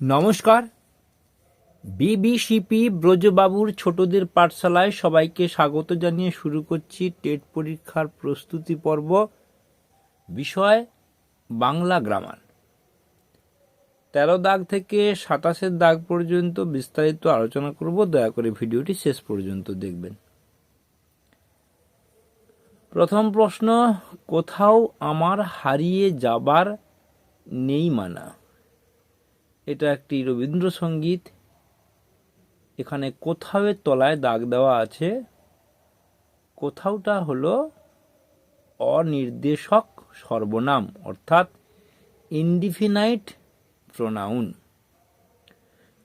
নমস্কার। বিবিসিপি ব্রজবাবুর ছোটদের পাঠশালায় সবাইকে স্বাগত জানিয়ে শুরু করছি টেট পরীক্ষার প্রস্তুতি পর্ব, বিষয় বাংলা গ্রামার। তেরো দাগ থেকে সাতাশের দাগ পর্যন্ত বিস্তারিত আলোচনা করব, দয়া করে ভিডিওটি শেষ পর্যন্ত দেখবেন। প্রথম প্রশ্ন, কোথাও আমার হারিয়ে যাবার নেই মানা। এটা একটি রবীন্দ্রসঙ্গীত। এখানে কোথাও এর তলায় দাগ দেওয়া আছে। কোথাওটা হলো অনির্দেশক সর্বনাম, অর্থাৎ ইনডিফিনাইট প্রোনাউন।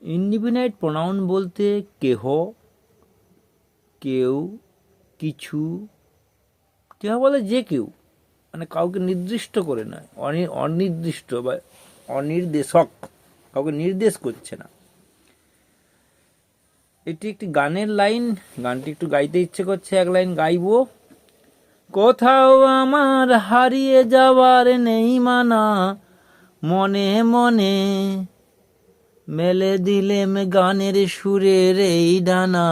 ইনডিফিনাইট প্রোনাউন বলতে কেহ, কেউ, কিছু, কেহ বলে যে কেউ মানে কাউকে নির্দিষ্ট করে নয়, অনি- অনির্দিষ্ট বা অনির্দেশক। কাউকে নির্দেশ করছে না। এটি একটি গানের লাইন, গানটি একটু গাইতে ইচ্ছে করছে, এক লাইন গাইবো। কোথাও আমার হারিয়ে যাওয়ার নেই মানা, মনে মনে মেলে দিলেম গানের সুরের এই ডানা,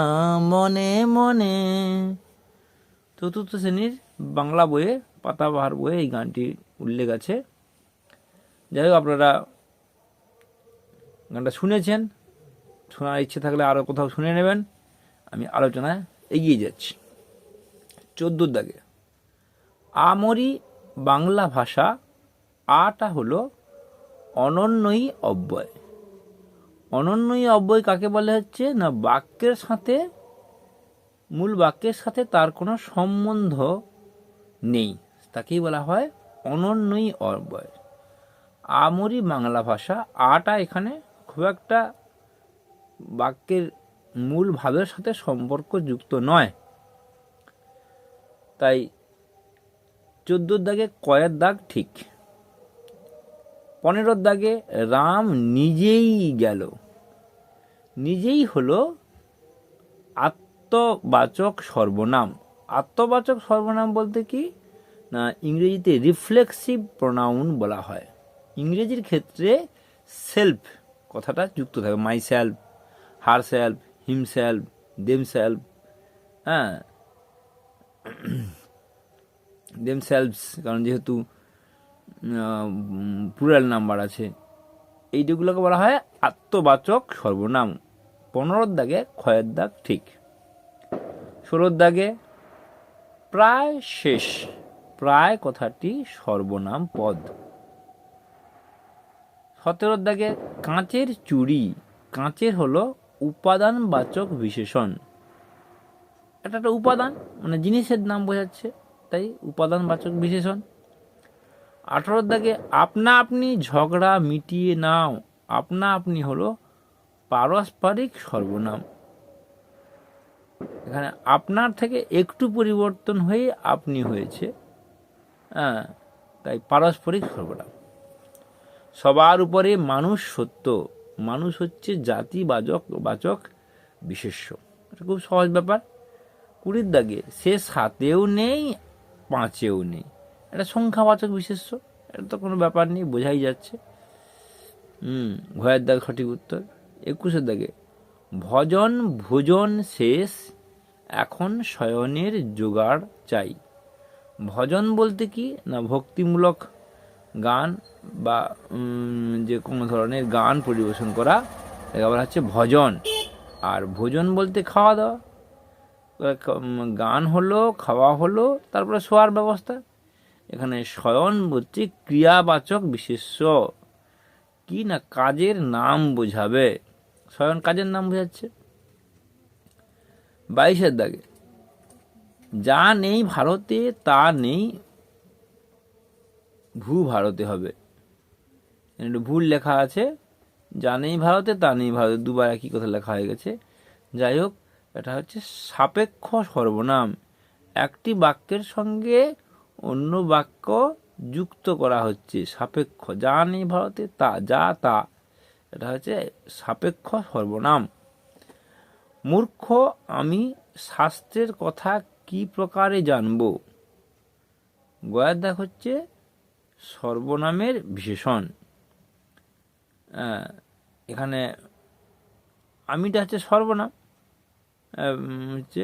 মনে মনে। চতুর্থ শ্রেণির বাংলা বইয়ে পাতাবাহার বইয়ে এই গানটি উল্লেখ আছে। যাই হোক, আপনারা গানটা শুনেছেন, শোনার ইচ্ছে থাকলে আরও কোথাও শুনে নেবেন। আমি আলোচনায় এগিয়ে যাচ্ছি। চোদ্দোর দাগে। আমরি বাংলা ভাষা, আটা হলো অনন্যই অব্যয়। অনন্যই অব্যয় কাকে বলে হচ্ছে? না, বাক্যের সাথে, মূল বাক্যের সাথে তার কোনো সম্বন্ধ নেই। তাকেই বলা হয় অনন্যই অব্যয়। আমরি বাংলা ভাষা, আটা এখানে খুব একটা বাক্যের মূল ভাবের সাথে সম্পর্কযুক্ত নয়। তাই চোদ্দোর দাগে কয়ের দাগ ঠিক। পনেরোর দাগে রাম নিজেই গেল। নিজেই হলো আত্মবাচক সর্বনাম। আত্মবাচক সর্বনাম বলতে কি? না, ইংরেজিতে রিফ্লেক্সিভ প্রোনাউন বলা হয়। ইংরেজির ক্ষেত্রে সেলফ কথাটা যুক্ত থাকে myself herself himself themself হ্যাঁ? দেম সেলফস কারণ যেহেতু প্লুরাল নাম্বার আছে। এইগুলোকে বলা হয় আত্মবাচক সর্বনাম। পনেরোর দাগে, ক্ষয়ের দাগ ঠিক। ষোলোর দাগে, প্রায় শেষ। প্রায় কথাটি সর্বনাম পদ। সতেরোর দাগে কাঁচের চুড়ি কাঁচের হলো উপাদানবাচক বিশেষণ। এটা একটা উপাদান মানে জিনিসের নাম বোঝাচ্ছে, তাই উপাদানবাচক বিশেষণ। আঠারোর দাগে আপনা আপনি ঝগড়া মিটিয়ে নাও, আপনা আপনি হলো পারস্পরিক সর্বনাম। এখানে আপনার থেকে একটু পরিবর্তন হয়ে আপনি হয়েছে হ্যাঁ তাই পারস্পরিক সর্বনাম। সবার উপরে মানুষ সত্য। মানুষ হচ্ছে জাতিবাচক বাচক বাচক বিশেষ্য। এটা খুব সহজ ব্যাপার। কুড়ির দাগে, সে সাতেও নেই, পাঁচেও নেই। এটা সংখ্যাবাচক বিশেষ্য। এটা তো কোনো ব্যাপার নেই, বোঝাই যাচ্ছে। হুম ভয়ের দাগ সঠিক উত্তর। একুশের দাগে, ভজন ভোজন শেষ, এখন শয়নের জোগাড় চাই। ভজন বলতে কি? না ভক্তিমূলক গান বা যে কোনো ধরনের গান পরিবেশন করা একে বলা হচ্ছে ভজন। আর ভোজন বলতে খাওয়া দাওয়া গান হলো, খাওয়া হলো, তারপরে শোয়ার ব্যবস্থা। এখানে শয়ন বলছে ক্রিয়াবাচক বিশেষ্য। কি না কাজের নাম বোঝাবে? শয়ন কাজের নাম বোঝাচ্ছে। বাইশের দাগে, যা নেই ভারতে, তা নেই ভূ ভারতে হবে একটু ভুল লেখা আছে। যা নেই ভারতে, তা নেই ভারতে। দুবার একই কথা লেখা হয়ে গেছে। যাই হোক, এটা হচ্ছে সাপেক্ষ সর্বনাম। একটি বাক্যের সঙ্গে অন্য বাক্য যুক্ত করা হচ্ছে। সাপেক্ষ। যা নেই ভারতে, তা, যা, তা। এটা হচ্ছে সাপেক্ষ সর্বনাম। মূর্খ, আমি শাস্ত্রের কথা কি প্রকারে জানব? গয়ার দাগ হচ্ছে সর্বনামের বিশেষণ এখানে আমিটা হচ্ছে সর্বনাম হচ্ছে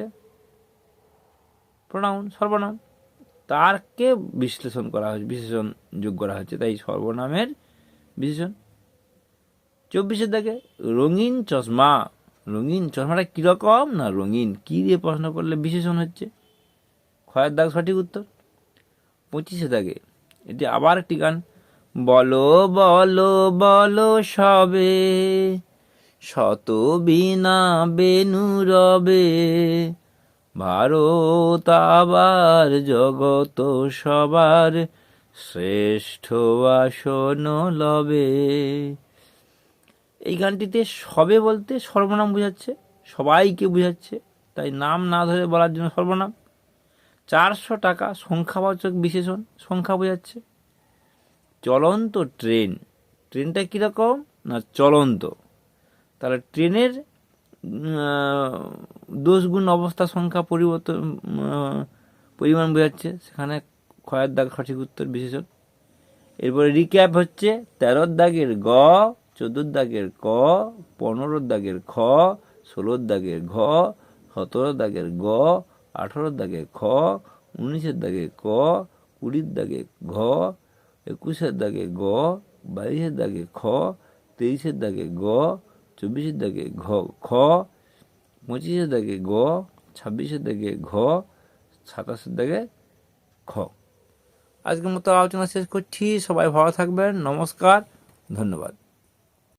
প্রোনাউন, সর্বনাম। তারকে বিশ্লেষণ করা হয়েছে বিশেষণ যোগ করা হচ্ছে তাই সর্বনামের বিশেষণ চব্বিশের দাগে রঙিন চশমা, রঙিন চশমাটা কীরকম না রঙিন, কী দিয়ে প্রশ্ন করলে বিশেষণ হচ্ছে? ক্ষয়ের দাগ সঠিক উত্তর? পঁচিশে দাগে এটি আবার একটি গান। বলো বলো বলো সবে, শত বিনা বেনু রবে, ভারত আবার জগত সবার শ্রেষ্ঠ আসন লবে। এই গানটিতে সবে বলতে সর্বনাম বোঝাচ্ছে, সবাইকে বোঝাচ্ছে, তাই নাম না ধরে বলার জন্য সর্বনাম। চারশো টাকা সংখ্যাবাচক বিশেষণ, সংখ্যা বোঝাচ্ছে। চলন্ত ট্রেন, ট্রেনটা কীরকম না চলন্ত? তাহলে ট্রেনের দোষগুণ অবস্থা সংখ্যা পরিবর্তন পরিমাণ বোঝাচ্ছে। সেখানে ক্ষয়ের দাগ সঠিক উত্তর বিশেষণ। এরপরে রিক্যাপ হচ্ছে, তেরোর দাগের গ, চোদ্দোর দাগের ক, পনেরোর দাগের খ, ষোলোর দাগের ঘ, সতেরোর দাগের গ আঠেরোর দাগের খ, উনিশের দাগে ক, কুড়ির দাগে ঘ, একুশের দাগে গ, বাইশের দাগে খ, তেইশের দাগে গ, চব্বিশের দাগে ঘ, খ, পঁচিশের দাগে গ, ছাব্বিশের দাগে ঘ, সাতাশের দাগে খ। আজকের মতো আলোচনা শেষ করছি। সবাই ভালো থাকবেন। নমস্কার। ধন্যবাদ।